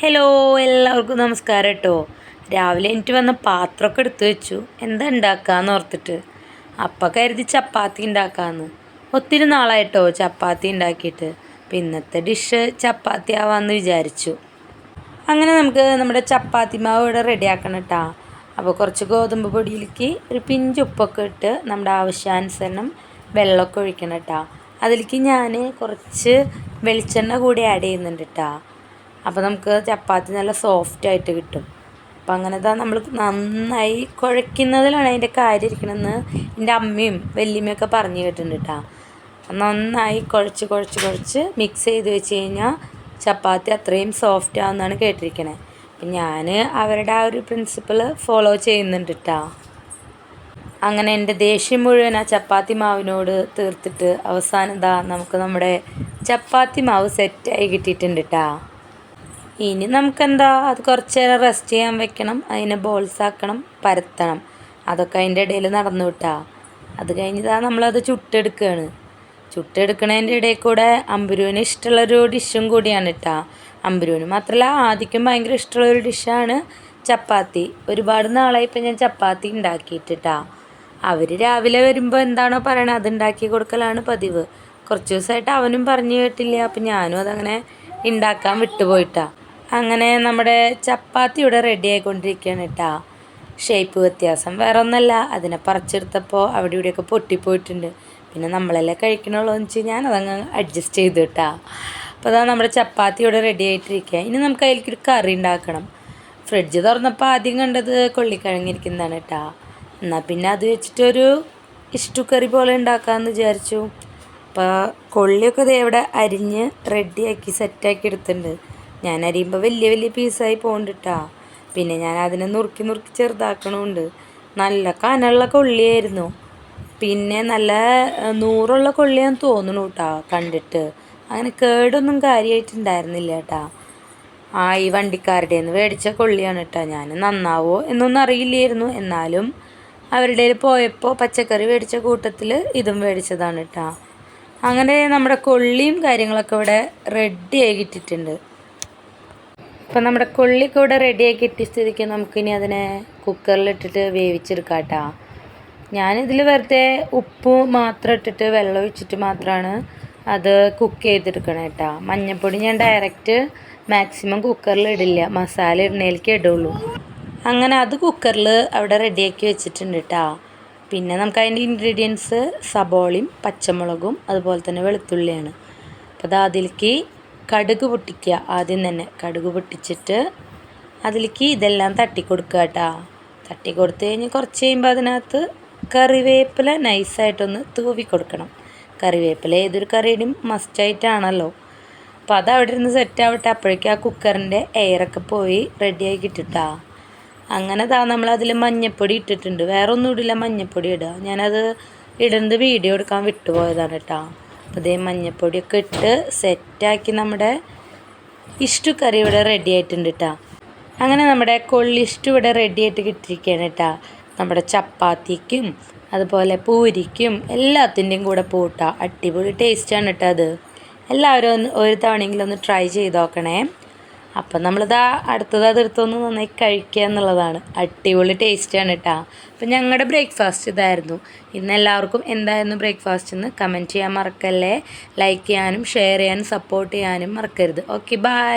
Hello എല്ലാവർക്കും നമസ്കാരം കേട്ടോ രാവിലെ എനിക്ക് വന്ന പാത്രമൊക്കെ എടുത്തു വെച്ചു. എന്താ ഉണ്ടാക്കാന്ന് ഓർത്തിട്ട്. അപ്പം കരുതി ചപ്പാത്തി ഉണ്ടാക്കാന്ന് ഒത്തിരി നാളായിട്ടോ ചപ്പാത്തി ഉണ്ടാക്കിയിട്ട് അപ്പം ഇന്നത്തെ ഡിഷ് ചപ്പാത്തി ആവാമെന്ന് വിചാരിച്ചു. അങ്ങനെ നമുക്ക് നമ്മുടെ ചപ്പാത്തി മാവ് ഇവിടെ റെഡിയാക്കണം കേട്ടോ അപ്പോൾ കുറച്ച് ഗോതമ്പ് പൊടിയിലേക്ക് ഒരു പിഞ്ച് ഉപ്പൊക്കെ ഇട്ട് നമ്മുടെ ആവശ്യാനുസരണം വെള്ളമൊക്കെ ഒഴിക്കണം കേട്ടോ അതിലേക്ക് ഞാൻ കുറച്ച് വെളിച്ചെണ്ണ കൂടി ആഡ് ചെയ്യുന്നുണ്ട് കേട്ടോ അപ്പോൾ നമുക്ക് ചപ്പാത്തി നല്ല സോഫ്റ്റ് ആയിട്ട് കിട്ടും. അപ്പം അങ്ങനെ തന്നെ നമ്മൾ നന്നായി കുഴയ്ക്കുന്നതിലാണ് അതിന്റെ കാര്യം ഇരിക്കണമെന്ന് എന്റെ അമ്മയും വല്യമ്മയൊക്കെ പറഞ്ഞു കേട്ടിട്ടുണ്ട് കേട്ടോ നന്നായി കുഴച്ച് കുഴച്ച് കുഴച്ച് മിക്സ് ചെയ്ത് വെച്ച് കഴിഞ്ഞാൽ ചപ്പാത്തി അത്രയും സോഫ്റ്റ് ആവുമെന്നാണ് കേട്ടിരിക്കണേ. അപ്പം ഞാൻ അവരുടെ ആ ഒരു പ്രിൻസിപ്പിൾ ഫോളോ ചെയ്യുന്നുണ്ട് കേട്ടോ അങ്ങനെ എന്റെ ദേഷ്യം മുഴുവൻ ആ ചപ്പാത്തി മാവിനോട് തീർത്തിട്ട് അവസാനം എന്താ നമുക്ക് നമ്മുടെ ചപ്പാത്തി മാവ് സെറ്റായി കിട്ടിയിട്ടുണ്ട് കേട്ടോ ഇനി നമുക്കെന്താ? അത് കുറച്ച് നേരം റെസ്റ്റ് ചെയ്യാൻ വെക്കണം. അതിനെ ബോൾസ് ആക്കണം പരത്തണം. അതൊക്കെ അതിന്റെ ഇടയിൽ നടന്നു വിട്ടാ. അത് കഴിഞ്ഞതാ നമ്മളത് ചുട്ടെടുക്കുകയാണ് ചുട്ടെടുക്കണതിന്റെ ഇടയിൽ കൂടെ അമ്പുരുവിന് ഇഷ്ടമുള്ളൊരു ഡിഷും കൂടിയാണ് കേട്ടാ അമ്പുരുവിന് മാത്രമല്ല ആദ്യം ഭയങ്കര ഇഷ്ടമുള്ളൊരു ഡിഷാണ് ചപ്പാത്തി. ഒരുപാട് നാളായി ഞാൻ ചപ്പാത്തി ഉണ്ടാക്കിയിട്ടിട്ടാ. അവർ രാവിലെ വരുമ്പോൾ എന്താണോ പറയണത് അത് ഉണ്ടാക്കി കൊടുക്കലാണ് പതിവ്. കുറച്ച് ദിവസമായിട്ട് അവനും പറഞ്ഞു കേട്ടില്ല. അപ്പം ഞാനും അതങ്ങനെ ഉണ്ടാക്കാൻ വിട്ടുപോയിട്ടാ. അങ്ങനെ നമ്മുടെ ചപ്പാത്തി ഇവിടെ റെഡി ആയിക്കൊണ്ടിരിക്കുകയാണ് കേട്ടോ ഷേപ്പ് വ്യത്യാസം വേറെ ഒന്നല്ല അതിനെ പറിച്ചെടുത്തപ്പോൾ അവിടെ ഇവിടെയൊക്കെ പൊട്ടിപ്പോയിട്ടുണ്ട്. പിന്നെ നമ്മളെല്ലാം കഴിക്കണുള്ളൂ എന്ന് വെച്ച് ഞാൻ അതങ്ങ് അഡ്ജസ്റ്റ് ചെയ്തു കേട്ടോ അപ്പോൾ അതാ നമ്മുടെ ചപ്പാത്തി ഇവിടെ റെഡി ആയിട്ടിരിക്കുക. ഇനി നമുക്ക് അതിലേക്കൊരു കറി ഉണ്ടാക്കണം. ഫ്രിഡ്ജ് തുറന്നപ്പോൾ ആദ്യം കണ്ടത് കൊള്ളിക്കഴങ്ങിരിക്കുന്നതാണ് കേട്ടോ എന്നാൽ പിന്നെ അത് വെച്ചിട്ടൊരു കറി പോലെ ഉണ്ടാക്കാമെന്ന് വിചാരിച്ചു. അപ്പോൾ കൊള്ളിയൊക്കെ ദേ ഇവിടെ അരിഞ്ഞ് റെഡിയാക്കി സെറ്റാക്കി എടുത്തിട്ടുണ്ട്. ഞാൻ അരിയുമ്പോൾ വലിയ വലിയ പീസായി പോകണ്ടിട്ടാ പിന്നെ ഞാൻ അതിനെ നുറുക്കി നുറുക്കി ചെറുതാക്കണമുണ്ട് നല്ല കനുള്ള കൊള്ളിയായിരുന്നു. പിന്നെ നല്ല നൂറുള്ള കൊള്ളിയാന്ന് തോന്നണു കേട്ടാ കണ്ടിട്ട്. അങ്ങനെ കേടൊന്നും കാര്യമായിട്ടുണ്ടായിരുന്നില്ല കേട്ടാ ആ ഈ വണ്ടിക്കാരുടെ നിന്ന് മേടിച്ച കൊള്ളിയാണ് കേട്ടോ ഞാൻ. നന്നാവോ എന്നൊന്നും അറിയില്ലായിരുന്നു. എന്നാലും അവരുടെ പോയപ്പോൾ പച്ചക്കറി മേടിച്ച കൂട്ടത്തിൽ ഇതും മേടിച്ചതാണ് കേട്ടോ അങ്ങനെ നമ്മുടെ കൊള്ളിയും കാര്യങ്ങളൊക്കെ ഇവിടെ റെഡി ആക്കിയിട്ടിട്ടുണ്ട് ഇപ്പം നമ്മുടെ കൊള്ളി കൂടെ റെഡിയാക്കി ഇട്ട സ്ഥിതിക്ക് നമുക്കിനി അതിനെ കുക്കറിലിട്ടിട്ട് വേവിച്ചെടുക്കാം കേട്ടോ ഞാനിതിൽ വെറുതെ ഉപ്പ് മാത്രം ഇട്ടിട്ട് വെള്ളം ഒഴിച്ചിട്ട് മാത്രമാണ് അത് കുക്ക് ചെയ്തെടുക്കണം കേട്ടോ മഞ്ഞൾപ്പൊടി ഞാൻ ഡയറക്റ്റ് മാക്സിമം കുക്കറിൽ ഇടില്ല. മസാല ഇടുന്നതിലേക്ക് ഇടുള്ളൂ. അങ്ങനെ അത് കുക്കറിൽ അവിടെ റെഡിയാക്കി വെച്ചിട്ടുണ്ട് കേട്ടോ പിന്നെ നമുക്ക് അതിന്റെ ഇൻഗ്രീഡിയൻസ് സബോളയും പച്ചമുളകും അതുപോലെ തന്നെ വെളുത്തുള്ളിയാണ്. അപ്പോൾ അത് അതിലേക്ക് കടുക് പൊട്ടിക്കുക. ആദ്യം തന്നെ കടുക് പൊട്ടിച്ചിട്ട് അതിലേക്ക് ഇതെല്ലാം തട്ടി കൊടുക്കുക കേട്ടോ. തട്ടി കൊടുത്തു കഴിഞ്ഞ് കുറച്ച് കഴിയുമ്പോൾ അതിനകത്ത് കറിവേപ്പില നൈസായിട്ടൊന്ന് തൂവി കൊടുക്കണം കറിവേപ്പില ഏതൊരു കറിയുടെയും മസ്റ്റായിട്ടാണല്ലോ അപ്പോൾ അത് അവിടെ ഇരുന്ന് സെറ്റ് ആവട്ടെ. അപ്പോഴേക്കും ആ കുക്കറിന്റെ എയറൊക്കെ പോയി റെഡിയായി കിട്ടിട്ടാ. അങ്ങനെ താ നമ്മൾ അതിൽ മഞ്ഞപ്പൊടി ഇട്ടിട്ടുണ്ട്. വേറെ ഒന്നും ഇടില്ല മഞ്ഞപ്പൊടി ഇടുക ഞാനത് ഇടുന്നത് വീഡിയോ എടുക്കാൻ വിട്ടുപോയതാണ് കേട്ടോ. ഇതേ മഞ്ഞപ്പൊടിയൊക്കെ ഇട്ട് സെറ്റാക്കി നമ്മുടെ ഇഷ്ടു കറി ഇവിടെ റെഡി ആയിട്ടുണ്ട് കേട്ടോ അങ്ങനെ നമ്മുടെ കൊള്ളിഷ്ടു ഇവിടെ റെഡി ആയിട്ട് കിട്ടിയിരിക്കുകയാണ് കേട്ടോ നമ്മുടെ ചപ്പാത്തിക്കും അതുപോലെ പൂരിക്കും എല്ലാത്തിന്റെയും കൂടെ പൂട്ടാം. അടിപൊളി ടേസ്റ്റാണ് കേട്ടോ അത്. എല്ലാവരും ഒന്ന് ഒരു തവണയെങ്കിലും ഒന്ന് ട്രൈ ചെയ്ത് നോക്കണേ. അപ്പം നമ്മളിതാ അടുത്തത് അതെടുത്തൊന്ന് നന്നായി കഴിക്കുക എന്നുള്ളതാണ്. അടിപൊളി ടേസ്റ്റാണ് കേട്ടോ അപ്പം ഞങ്ങളുടെ ബ്രേക്ക്ഫാസ്റ്റ് ഇതായിരുന്നു. ഇന്ന് എല്ലാവർക്കും എന്തായിരുന്നു ബ്രേക്ക്ഫാസ്റ്റ് എന്ന് കമന്റ് ചെയ്യാൻ മറക്കല്ലേ? ലൈക്ക് ചെയ്യാനും ഷെയർ ചെയ്യാനും സപ്പോർട്ട് ചെയ്യാനും മറക്കരുത്. Okay bye